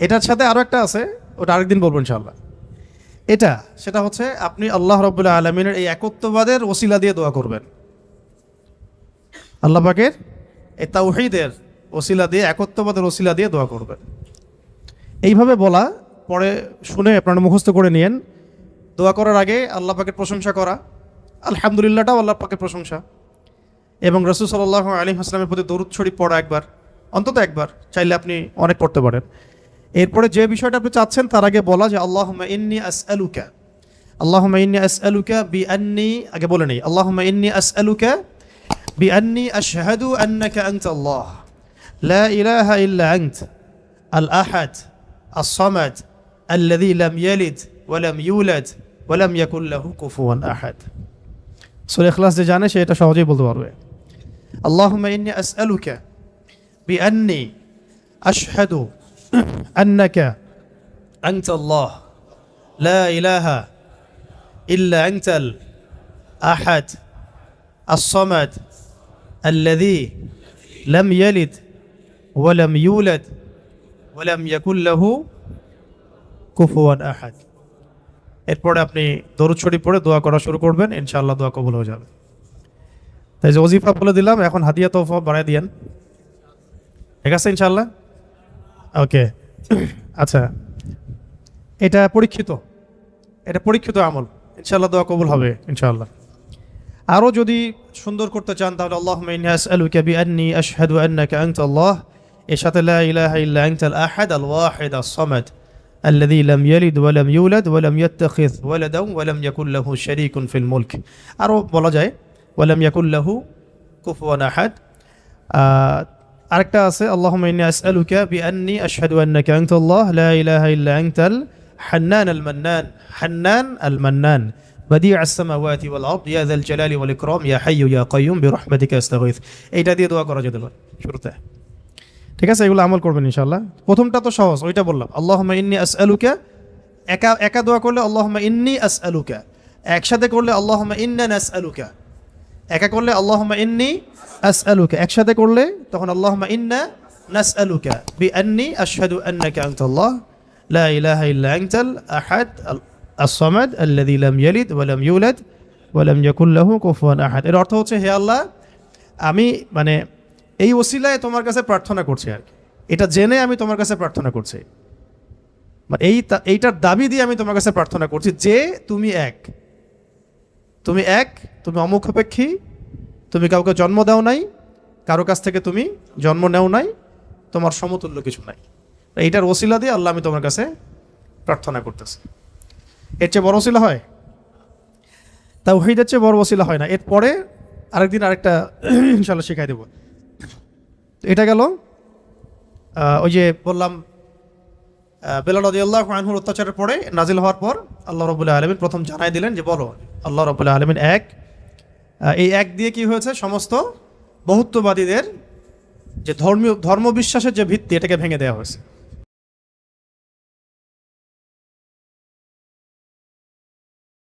এটার সাথে আরও একটা আছে, ওটা আরেকদিন বলব ইনশাল্লাহ এটা, সেটা হচ্ছে আপনি আল্লাহ রবুল্লাহ আলমিনের এই একত্ববাদের ওসিলা দিয়ে দোয়া করবেন। আল্লাহ পাকের এই তাওহিদের ওসিলা দিয়ে, একত্ববাদের ওসিলা দিয়ে দোয়া করবেন। এইভাবে বলা, পরে শুনে আপনারা মুখস্থ করে নিয়েন। দোয়া করার আগে আল্লাহ পাকের প্রশংসা করা। আলহামদুলিল্লাহটাও আল্লাহ পাকের প্রশংসা। এবং রসুল সাল্লাহ আলী হাসলামের প্রতি দরুদ ছড়ি পড়া একবার, অন্তত একবার, চাইলে আপনি অনেক পড়তে পারেন। এরপরে যে বিষয়টা আপনি চাচ্ছেন তার আগে বলা যে আল্লাহ ইন্নি আস আলুকা আল্লাহ ইন্নি আস আলুকা বি আন্নি আগে বলে নেই আল্লাহ ইন্নি আস আলুকা বি আন্নি আশহাদু আন্নাকা আনত আল্লাহ লা ইলাহা ইল্লা আন্ত আল আহাদ الصمد الذي لم يلد ولم يولد ولم يكن له كفوا أحد সূরা ইখলাস যে জানে সে এটা সহজেই বলতে পারবে اللهم إني أسألك بأني أشهد أنك أنت الله لا إله إلا أنت الأحد الصمد الذي لم يلد ولم يولد ولم يكن له كفوا أحد এরপরে আপনি দরুদ শরীফ পড়ে দোয়া করা শুরু করবেন ইনশাআল্লাহ দোয়া কবুল হয়ে যাবে তাই যে ওজিফা বলে দিলাম এখন হাদিয়া তোফা বাড়াই দিয়েন ঠিক আছে ইনশাআল্লাহ ওকে আচ্ছা এটা পরীক্ষিত এটা পরীক্ষিত আমল ইনশাআল্লাহ দোয়া কবুল হবে ইনশাআল্লাহ আরও যদি সুন্দর করতে চান তাহলে আল্লাহ আলুকা বি আন্নি আশহাদু আন্নাকা আনতা আল্লাহ এর সাথে লা ইলাহা ইল্লা আনতাল আহাদ আল ওয়াহিদ আস সামাদ الذي لم يلد ولم يولد ولم يتخذ ولدا ولم يكن له شريك في الملك আরও বলা যায় ولم يكن له كفوا احد আহ, আরেকটা আছে আল্লাহ আসআলুকা বিআন্নি আশহাদু আন্নাকা আনতাল্লাহ, লা ইলাহা ইল্লা আনতাল হান্নান আল মান্নান হান্নান আল মান্নান বাদি আসসামাওয়াতি ওয়াল আরদ ইয়া যাল জালালি ওয়াল ইকরাম, ইয়া হাইয়ু ইয়া কাইয়ুম বিরহমাতিকা আস্তাগীথ। এইটা দিয়ে দোয়া করা যেতে পারে শুরুতে। ঠিক আছে, এগুলো আমল করবেন ইনশাআল্লাহ। প্রথমটা তো সহজ, ওইটা বললাম, আল্লাহুম্মা ইন্নি আসআলুকা একা একা দোয়া করলে, আল্লাহুম্মা ইন্নি আসআলুকা একসাথে করলে, আল্লাহুম্মা ইন্না নাসআলুকা একা করলে আল্লাহমা ইন্নি আস আলুকা একসাথে করলে তখন আল্লাহমা ইন্না নাস আলুকা বি আন্নি আশহাদু আন্নাকা আনতাল্লাহ। লা ইলাহা ইল্লা আনতাল আহাদ আসসামাদ আল্লাযী লাম ইয়ালিদ ওয়া লাম ইউলাদ ওয়া লাম ইয়াকুল লাহু কুফুয়ান আহাদ। এর অর্থ হচ্ছে, হে আল্লাহ, আমি মানে এই ওসিলায় তোমার কাছে প্রার্থনা করছি আর কি। এটা জেনে আমি তোমার কাছে প্রার্থনা করছি। মানে এই এইটার দাবি দিয়ে আমি তোমার কাছে প্রার্থনা করছি যে তুমি এক। তুমি এক, তুমি অমুখাপেক্ষী, তুমি কাউকে জন্ম দাও নাই, কারও কাছ থেকে তুমি জন্ম নেও নাই, তোমার সমতুল্য কিছু নাই। এইটার ওসিলা দিয়ে আল্লাহ আমি তোমার কাছে প্রার্থনা করতেছি। এর চেয়ে বড় ওসিলা হয়? তা ওহিদের চেয়ে বড় ওসিলা হয় না। এরপরে আরেকদিন আরেকটা ইনশাল্লাহ শেখাই দেবো। এটা গেল ওই যে বললাম বেলাল আল্লাহ আনহুর অত্যাচারের পরে নাজিল হওয়ার পর আল্লাহ রবুল্লাহ আলমিন প্রথম জানাই দিলেন যে বলো আল্লাহ রবুল্লাহ আলমিন এক। এই এক দিয়ে কি হয়েছে? সমস্ত বহুত্ববাদীদের যে ধর্মীয় ধর্মবিশ্বাসের যে ভিত্তি, এটাকে ভেঙে দেওয়া হয়েছে।